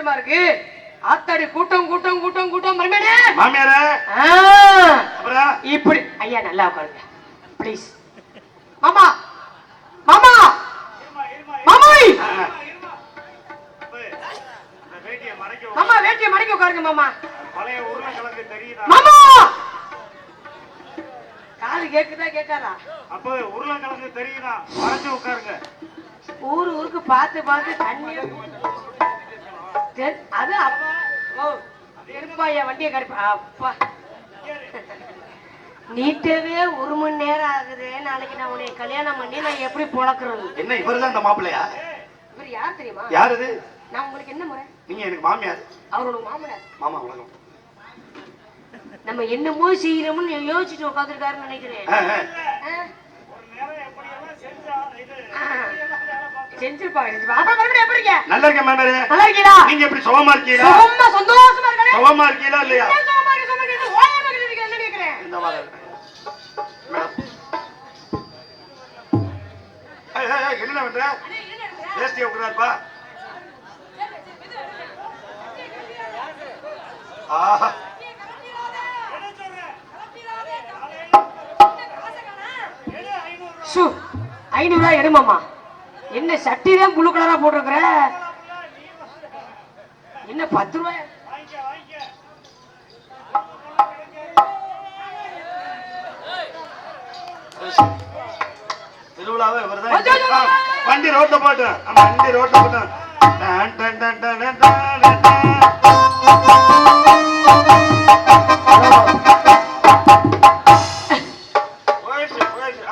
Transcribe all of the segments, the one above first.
கஷ்டமா இருக்கு? ஆத்தாடி கூட்டம் கூட்டம் கூட்டம் கூட்டம். இப்படி ஐயா நல்லா உட்காருங்க. ப்ளீஸ் மாமா! மாமா! மாமாய்! மாமா வேட்டிய மடக்கி உட்காருங்க மாமா. மாமா! காது கேக்குதா கேட்காதா? அப்ப உருளைக்கிழங்கு தெரியுதா? மறைச்சு உட்காருங்க. ஊரு ஊருக்கு பார்த்து பார்த்து தண்ணி தென்- அது அப்பா ஓ இருப்பா என் வண்டியை கருப்பா. அப்பா. நீட்டவே ஒரு மணி நேரம் ஆகுது. நாளைக்கு நான் உன்னை கல்யாணம் பண்ணி நான் எப்படி பொழக்கிறது? என்ன இவர்தான் இந்த மாப்பிள்ளையா? இவர் யார் தெரியுமா? யார் இது நான் உங்களுக்கு என்ன முறை? நீங்க எனக்கு மாமியார். அவரோட மாமனார். மாமா உலகம் நம்ம என்னமோ செய்யறோம்னு யோசிச்சுட்டு உட்காந்துருக்காருன்னு நினைக்கிறேன். ஆ, ஆ. ஆ? ஒரு நேரம் எப்படியெல்லாம் செஞ்சா இது ஆ. செஞ்சிருப்பாங்க செஞ்சிருப்பாங்க. அப்புறம் மறுபடியும் எப்படி இருக்கீங்க? நல்லா இருக்கேன் மாமியாரே நல்லா இருக்கீங்களா? நீங்க எப்படி சுகமா இருக்கீங்களா? சுகமா சந்தோஷமா இருக்கே சுகமா இருக்கீங்களா இல்லையா? சுகமா இருக்கு சுகமா இருக்கு ஓயாம இருக்கு என்ன கேக்குறேன் இந்த பண்ற? உட்கிறாருப்பா ஆஹா. என்ன சட்டி தான் புழு கலரா போட்டிருக்கிற? என்ன பத்து ரூபாய்? திருவிழாவே இவர்தான் வண்டி ரோட்ல போட்டேன். வண்டி ரோட்ல போட்டேன். டன், டன், டன், டன்.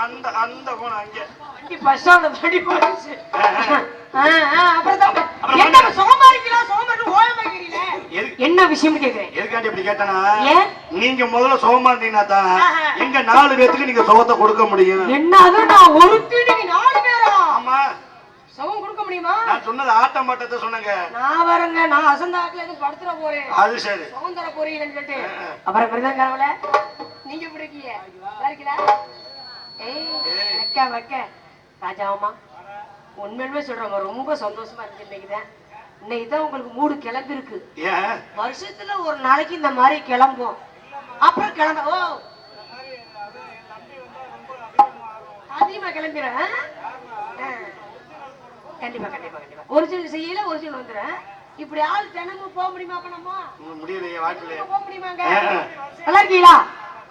அந்த அந்த கோணம் அங்கே. வண்டி பஸ் ஸ்டாண்ட் வண்டி போயிடுச்சு. என்ன விஷயம்னு கேக்குறேன் எதுக்காண்டி இப்படி கேட்டானா? நீங்க முதல்ல சுகமா இருந்தீங்கன்னா தான். எங்க நாலு பேத்துக்கு நீங்க சுகத்தை கொடுக்க முடியும். என்னது? நான் ஒருத்தி நீங்க நாலு பேரா? ஆமா. சுகம் கொடுக்க முடியுமா? நான் சொன்னது ஆட்ட மாட்டத்தை சொன்னேங்க. நான் வரேங்க. நான் அசந்தாக்குல எதுவும் படுத்துற போறேன். அது சரி. சுகம் தர போறீங்கன்னு சொல்லிட்டு. அப்புறம் மிருதங்கரவல நீங்க எப்படி இருக்கீங்க? இருக்கீங்களா ஏய் வைக்க வைக்க. ராஜாவம்மா உண்மையுமே சொல்றேன் ரொம்ப சந்தோஷமா இருக்கு இன்னைக்கு தான் இன்னைக்கு தான் உங்களுக்கு மூடு கிளம்பி இருக்கு ஏன் வருஷத்துல ஒரு நாளைக்கு இந்த மாதிரி கிளம்பும் அப்புறம் கிளம்ப ஓ. அதிகமா கிளம்பிடுறேன். கண்டிப்பா கண்டிப்பா கண்டிப்பா. ஒரிஜினல் செய்யல ஒரிஜினல் வந்துடுறேன். இப்படி ஆள் தினமும் போக முடியுமா அப்ப நம்ம? முடியலையே வாழ்க்கையில போக முடியுமாங்க. நல்லா இருக்கீங்களா?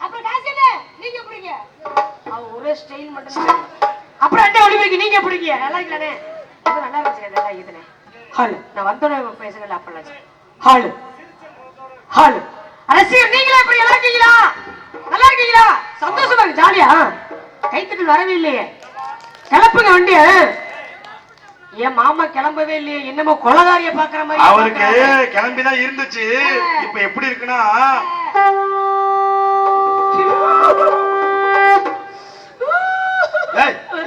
அப்புறம் காசு என்ன? நீங்க எப்படிங்க? அவ ஒரே ஸ்டைல் மட்டும். அப்புறம் அண்ணே ஒளிபரிக்கு நீங்க எப்படிங்க? நல்லா இருக்கலானே நல்லா இருந்துச்சு நல்லா இதுனே ஹால் நான் வந்தோடனே பேசுங்கல அப்பெல்லாம் ஹால் ஹால் ரசிகர் நீங்களே எப்படி நல்லா இருக்கீங்களா? நல்லா இருக்கீங்களா? சந்தோஷமா இருக்கு ஜாலியா? கைத்தட்டல் வரவே இல்லையே. கிளப்புங்க வண்டிய. என் மாமா கிளம்பவே இல்லையே என்னமோ கொலகாரிய பாக்குற மாதிரி அவருக்கு. கிளம்பிதான் இருந்துச்சு. இப்ப எப்படி இருக்குன்னா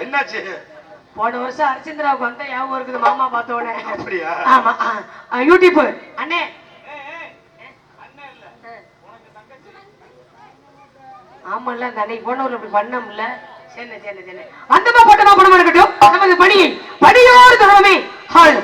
என்னாச்சு? போன வருஷம் ஹரிச்சந்திராவுக்கு வந்த ஞாபகம் இருக்குது மாமா பார்த்த உடனே. அப்படியா? ஆமா யூடியூப் அண்ணே. ஆமால்ல அந்த அன்னைக்கு போனவர்கள் இப்படி பண்ணோம்ல சரி சரி சரி வந்தமா போட்டமா பணமா இருக்கட்டும் நமது பணியை பணியோடு தொடருமே. ஹால்.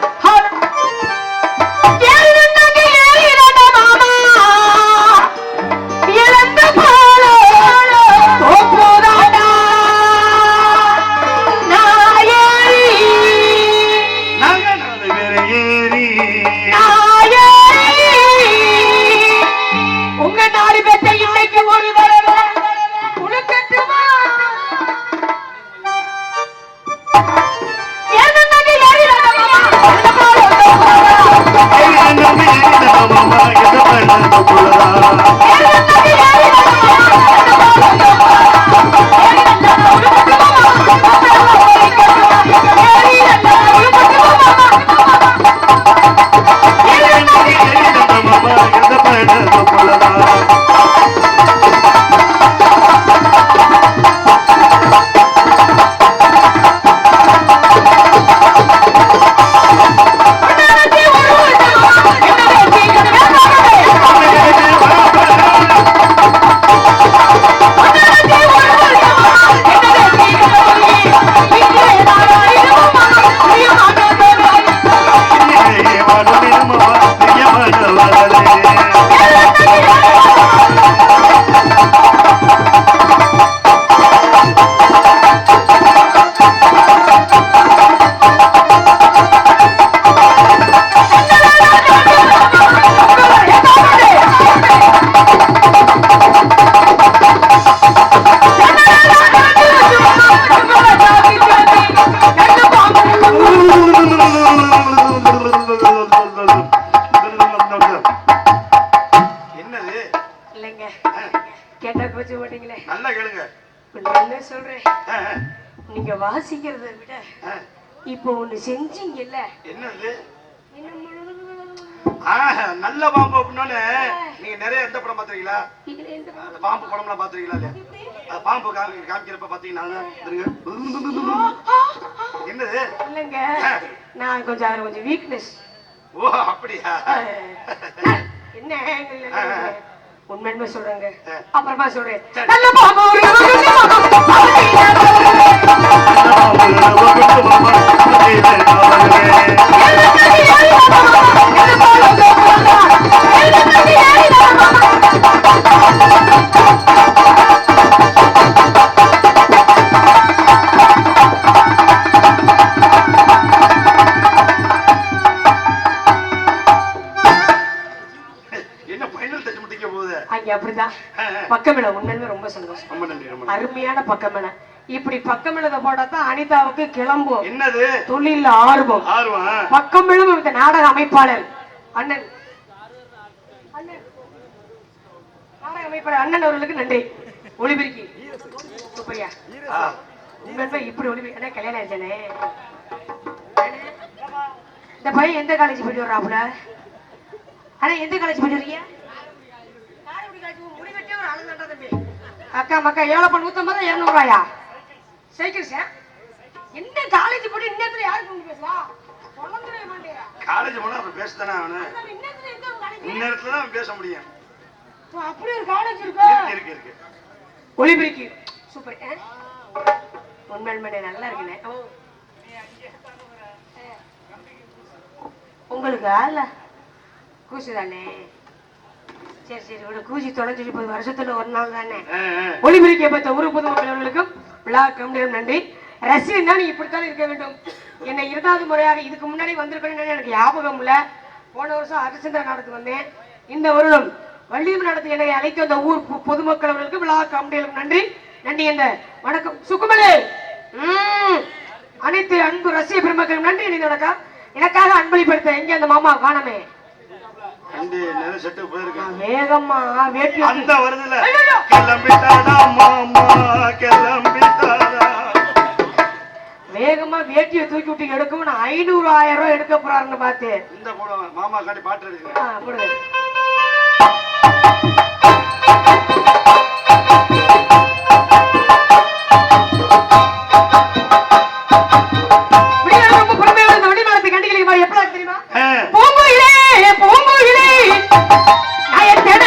இப்போ ஒண்ணு செஞ்சீங்கல்ல. என்னது? நல்ல பாம்பு அப்படின்னோடனே நீங்க நிறைய எந்த படம் எந்த அந்த பாம்பு படம்லாம் பாத்துருக்கீங்களா இல்லையா? பாம்பு காமி காமிக்கிறப்ப பாத்தீங்கன்னா. என்னது? இல்லைங்க. நான் கொஞ்சம் அதுல கொஞ்சம் வீக்னஸ் ஓ அப்படியா? என்ன உண்மையுமே சொல்றேங்க. அப்புறமா சொல்றேன். நல்ல அப்படிதான். பக்கமில்ல உண்மையுமே ரொம்ப சந்தோஷம். அருமையான பக்கமில்ல இப்படி பக்கமில்லத போட்டா தான் அனிதாவுக்கு கிளம்பும் என்னது? தொழில ஆர்வம். ஆர்வம். பக்கமிழும் இந்த நாடக அமைப்பாளர் அண்ணன். அண்ணன். நாடக அமைப்பாளர் அண்ணன் அவர்களுக்கு நன்றி. ஒளிபெருக்கி. சூப்பரியா. இப்படி ஒளிபெருக்கி கல்யாணம் ஆயிடுச்சானே? இந்த பையன் எந்த காலேஜ் போயிட்டு வர்றாப்புல அண்ணா எந்த காலேஜ் போயிட்டு வரீங்க ஒரு தான்டா தம்பி. அக்கா மக்கா எவ்வளோ நூத்தம்பது இரநூறுவாயா சைக்கிள் சார் என்ன காலேஜ் போட்டு இன்னத்துல யாருக்கு வந்து பேசலாம் குழந்தைய மாட்டேங்கிறா. காலேஜ் போனா அப்ப பேசத்தானே அவனு இன்னத்துல தான் பேச முடியும். அப்படி ஒரு காலேஜ் இருக்கா? இருக்கு இருக்கு ஒளிபெருக்கி. சூப்பர் உண்மையுமே நல்லா இருக்குண்ணே. உங்களுக்கு அல்ல கூசி தானே சரி சரி ஒரு கூசி தொலைஞ்சிட்டு போகுது வருஷத்துல ஒரு நாள் தானே. ஒளிபெருக்கிய பார்த்த ஊர் பொதுமக்கள் அவர்களுக்கும்? விழா கம்பெனியும் நன்றி. ரசிகன் தான் இப்படித்தான் இருக்க வேண்டும். என்னை இரண்டாவது முறையாக இதுக்கு முன்னாடி வந்திருக்கணும்னு எனக்கு ஞாபகம் இல்லை. போன வருஷம் ஹரிச்சந்திர நாடத்துக்கு வந்தேன். இந்த வருடம் வள்ளியம் நடத்தி என்னை அழைத்து வந்த ஊர் பொ- பொதுமக்கள் அவர்களுக்கு விழா காமெடிகளுக்கு நன்றி. நன்றி இந்த வணக்கம். சுக்குமலே! ம். அனைத்து அன்பு ரசிக பெருமக்களும் நன்றி. நீ வணக்கம். எனக்காக அன்பளிப்படுத்த எங்கே அந்த மாமா? காணமே. வண்டி நிறைய செட்டு போயிருக்கேன் வேட்டி அந்த வருதுல! கிளம்பிட்டாடா மாமா? கிளம்பிட்டாடா வேகமா வேட்டியை தூக்கி விட்டு எடுக்கவும் நான் ஐநூறு ஆயிரம் ரூபாய் எடுக்க போறாருன்னு பார்த்து இந்த போடுவாங்க மாமா காட்டி பாட்டு போடுங்க நான் என் தேட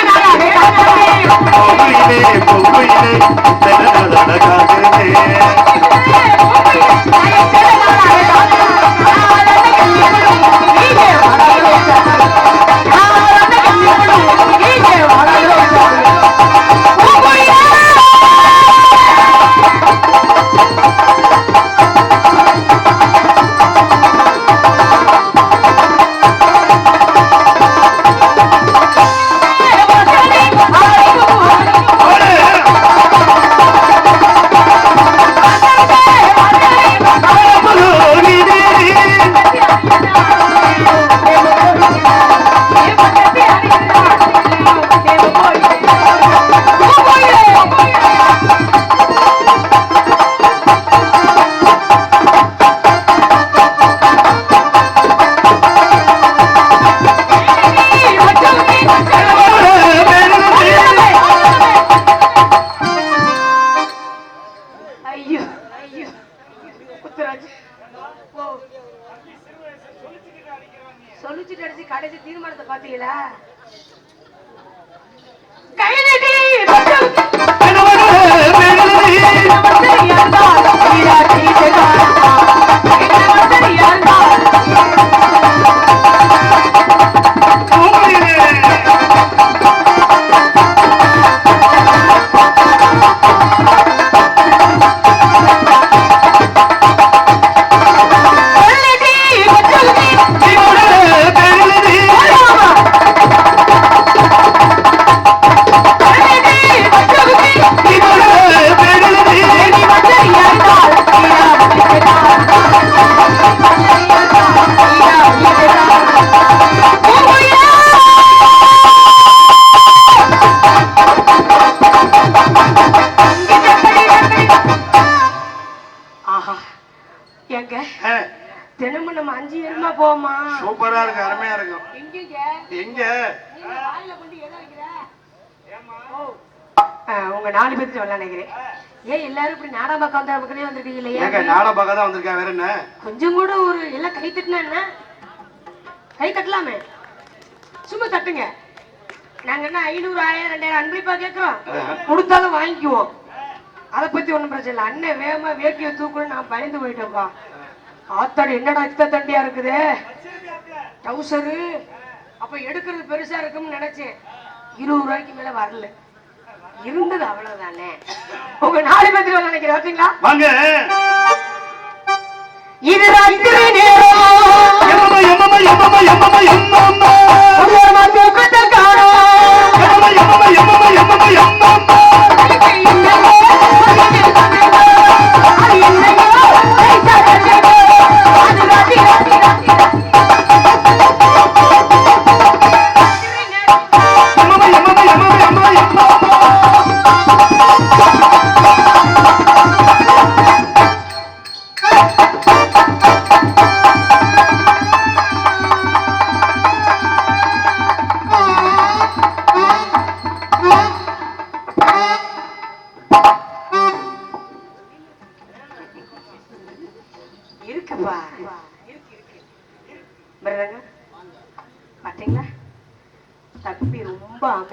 நம்ம அஞ்சு பேருமா போமா சூப்பரா இருக்கு அருமையா இருக்கும் எங்க? உங்க நாலு பேர்த்து சொல்ல நினைக்கிறேன். ஏன் எல்லாரும் இப்படி நாடகம் பார்க்க வந்த பக்கமே வந்திருக்கீங்க ஏங்க இல்லையா நாடகம் பார்க்க தான் வந்திருக்கேன் வேற என்ன? கொஞ்சம் கூட ஒரு எல்லாம் கை தட்டினா என்ன? கை தட்டலாமே. சும்மா தட்டுங்க. நாங்க என்ன ஐநூறு ஆயிரம் ரெண்டாயிரம் அன்பளிப்பா கேட்கிறோம் கொடுத்தாலும் வாங்கிக்குவோம். அதை பத்தி ஒண்ணும் பிரச்சனை இல்லை. அண்ணன் வேகமா வேட்டியை தூக்கணும் நான் பயந்து போயிட்டோம்ப்பா ஆத்தாடி என்னடா இத்த தண்டியா இருக்குது? டவுசரு. அப்ப எடுக்கிறது பெருசா இருக்கும்னு நினைச்சேன். இருபது ரூபாய்க்கு மேல வரல. இருந்தது அவ்வளவுதானே? உங்க நாலு பேருக்கு நினைக்கிறேன் பார்த்தீங்களா வாங்க. இது ராத்திரி நேரம். எம்மம்மா, எம்மம்மா,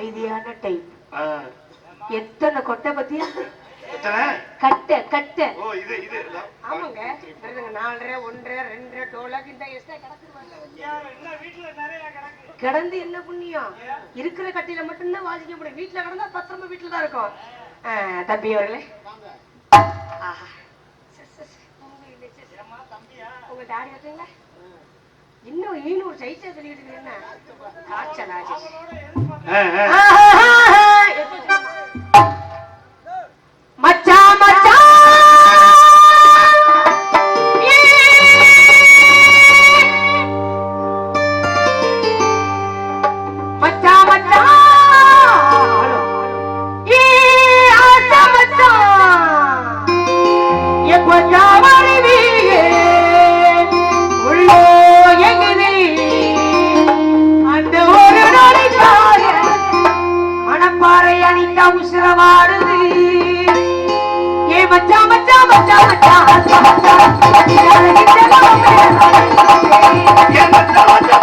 அமைதியான டைப் ஆ, எத்தனை கொட்டை பத்தியா? எத்தனை? கட்டை கட்டை. ஓ, இது, இது, இதா. ஆமாங்க. நாலரை ஒன்றரை ரெண்டரை டோலாக் இந்த எக்ஸ்ட்ரா கிடக்கு. கிடந்து என்ன புண்ணியம்? இருக்கிற கட்டில மட்டும்தான் வாசிக்க முடியும். வீட்டுல கிடந்தா பத்திரமா வீட்டுல தான் இருக்கும். தம்பி அவர்களே. உங்க தாடி இன்னும் ஈனூறு சைஸா சொல்லிட்டு இருக்கு என்ன காய்ச்சல் ஆச்சு உசிரவாடுது ஏ மச்சா மச்சா மச்சா மச்சா மச்சா மச்சா ஏன் மச்சா, மச்சா,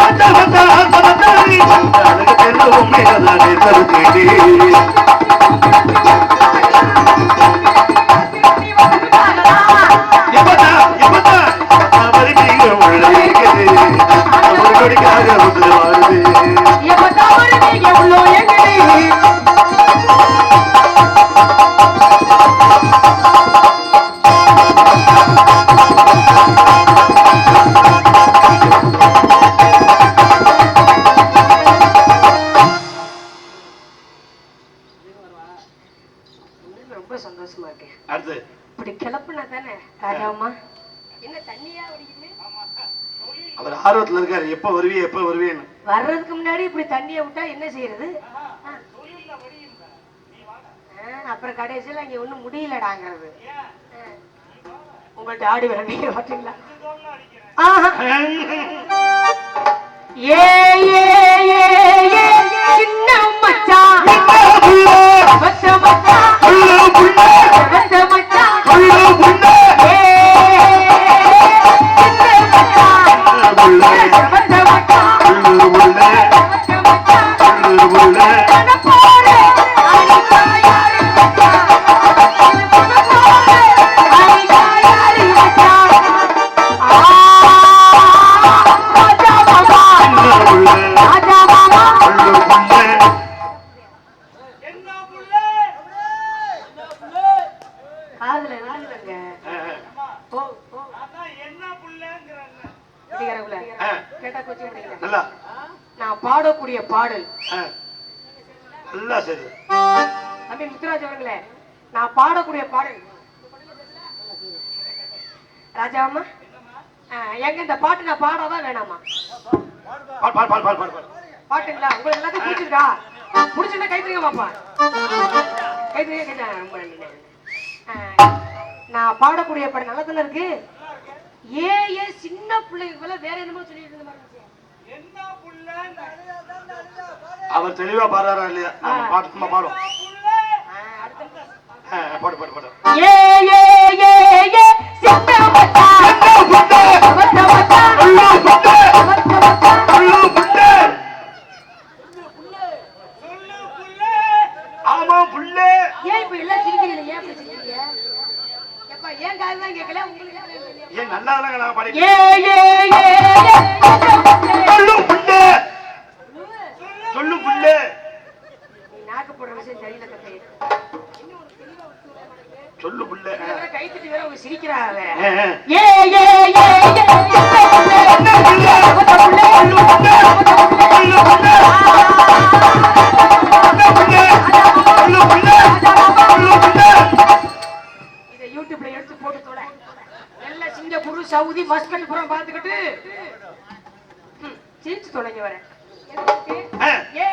அவர் ஆர்வத்துல இருக்காரு. எப்ப வருவியே எப்ப வருவியேன்னு வர்றதுக்கு முன்னாடி இப்படி தண்ணியை விட்டா என்ன செய்யறது? அப்புறம் கடைசியில அங்க ஒண்ணும் முடியலடாங்கிறது. ஆ. உங்கள்ட்ட ஆடி வரீங்க பாத்தீங்களா? ஆஹா. ஏ ஏ ஏ ஏ சின்ன மச்சான் வச்ச மச்சான் Lord. அவர்களே நான் பாடக்கூடிய பாடல். ராஜாம்மா ஆ, எங்க இந்த பாட்டு நான் பாடவா வேணாமா? பாட்டுங்களா? உங்களுக்கு எல்லாத்தையும் பிடிச்சிருக்கா பிடிச்சிருந்தா கைத்துங்க பாப்பா கைத்துங்க கைத்தா ரொம்ப நன்றி. ஆ, நான் பாடக்கூடிய பாடல் நல்லா தானே இருக்கு? ஏ ஏ சின்ன பிள்ளைங்க போல வேற என்னமோ சொல்லிட்டு இருந்த மாதிரி இருந்துச்சு. என்ன புள்ள? அவர் தெளிவா பாடுறாரா இல்லையா? நம்ம பாட்டு சும்மா பாடுவோம். பாடு பாடு பாடு. ஏ ஏ ஏ ஏ சின்ன மச்சான் அவத்த மச்சான் அவத்த மச்சான் சொல்லு புள்ளே சிங்கப்பூர் சவுதி மஸ்கட் புறம் பார்த்துக்கிட்டு ம், சிரிச்சு தொலைங்க வர ஆ. ஏ.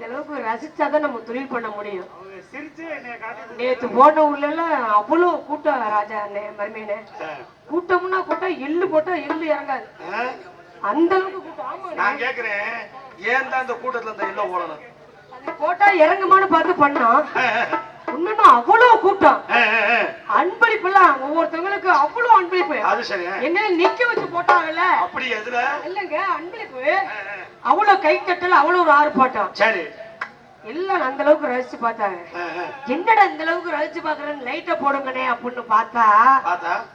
இந்த அளவுக்கு ரசிச்சாதான் நம்ம தொழில் பண்ண முடியும். நேத்து போன ஊர்ல எல்லாம் அவ்வளவு கூட்டம் ராஜா மருமையினே. கூட்டம்னா கூட்டம் எள்ளு போட்டா எள்ளு இறங்காது? அந்த அளவுக்கு கூட்டம். நான் கேக்குறேன் ஏன் தான் இந்த கூட்டத்துல இந்த இல்ல ஓடணும் போட்டா இறங்குமான்னு பார்த்து பண்ணோம். ஆ, உண்மையுமே அவ்வளவு கூட்டம். அன்பளிப்புலாம் ஒவ்வொருத்தவங்களுக்கு அவ்வளவு அன்பளிப்பு. அது சரி. என்ன நிக்க வச்சு போட்டாங்கல்ல? அப்படி எதுல இல்லங்க அன்பளிப்பு. அவ்வளவு கை தட்டல் அவ்வளவு ஒரு ஆர்ப்பாட்டம். சரி. எல்லாம் அந்த அளவுக்கு ரசிச்சு பார்த்தாங்க. என்னடா இந்த அளவுக்கு ரசிச்சு பாக்குறேன்னு லைட்ட போடுங்கண்ணே அப்படின்னு பார்த்தா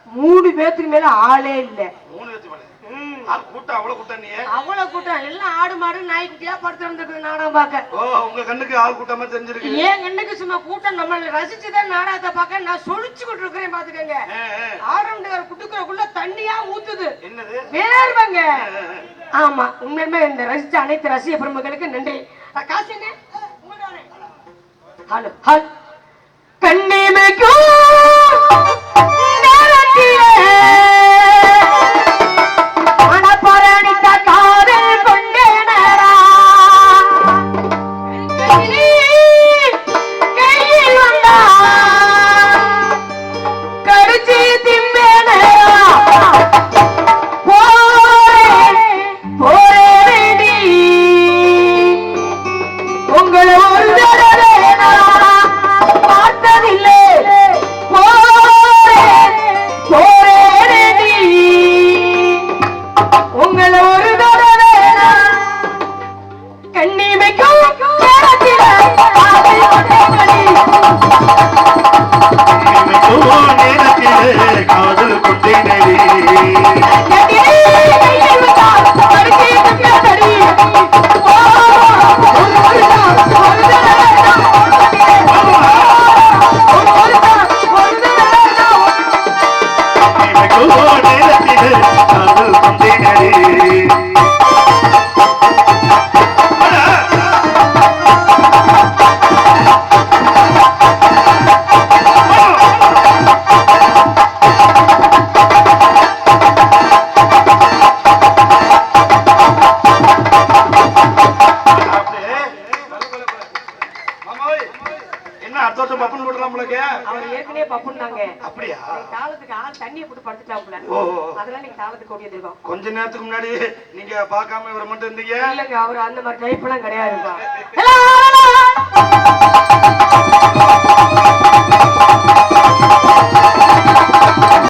மூணு பேத்துக்கு மேல ஆளே இல்ல. மூணு கூட்டம் அவ்வளவு கூட்டம் நீ? அவ்வளவு கூட்டம். எல்லாம் ஆடு மாடு நாய்க்குட்டியா படுத்து வந்துருக்கு நாடகம் பார்க்க. ஓ உங்க கண்ணுக்கு ஆள் கூட்டமா தெரிஞ்சிருக்கு. ஏன் கண்ணுக்கு சும்மா கூட்டம். நம்மள ரசிச்சுதான் நாடகத்தை பார்க்க. நான் சொலிச்சுக்கிட்டு இருக்கிறேன் பாத்துக்கங்க ஆ, ஆ. ஆரம்பர் குடுக்கறக்குள்ள தண்ணியா ஊத்துது. என்னது? வேர்வங்க. ஆமா உண்மையுமே இந்த ரசிச்ச அனைத்து ரசிக பெருமக்களுக்கு நன்றி. அஹ் காசு என்ன உங்கள்ட்ட வரேன். ஹலோ ஹல் கண்ணிமைக்கும் நேரத்திலே கொஞ்ச நேரத்துக்கு முன்னாடி நீங்க பாக்காம இவரை மட்டும் இருந்தீங்க. இல்லங்க அவர் அந்த மாதிரி டைப் எல்லாம் கிடையாதுப்பா.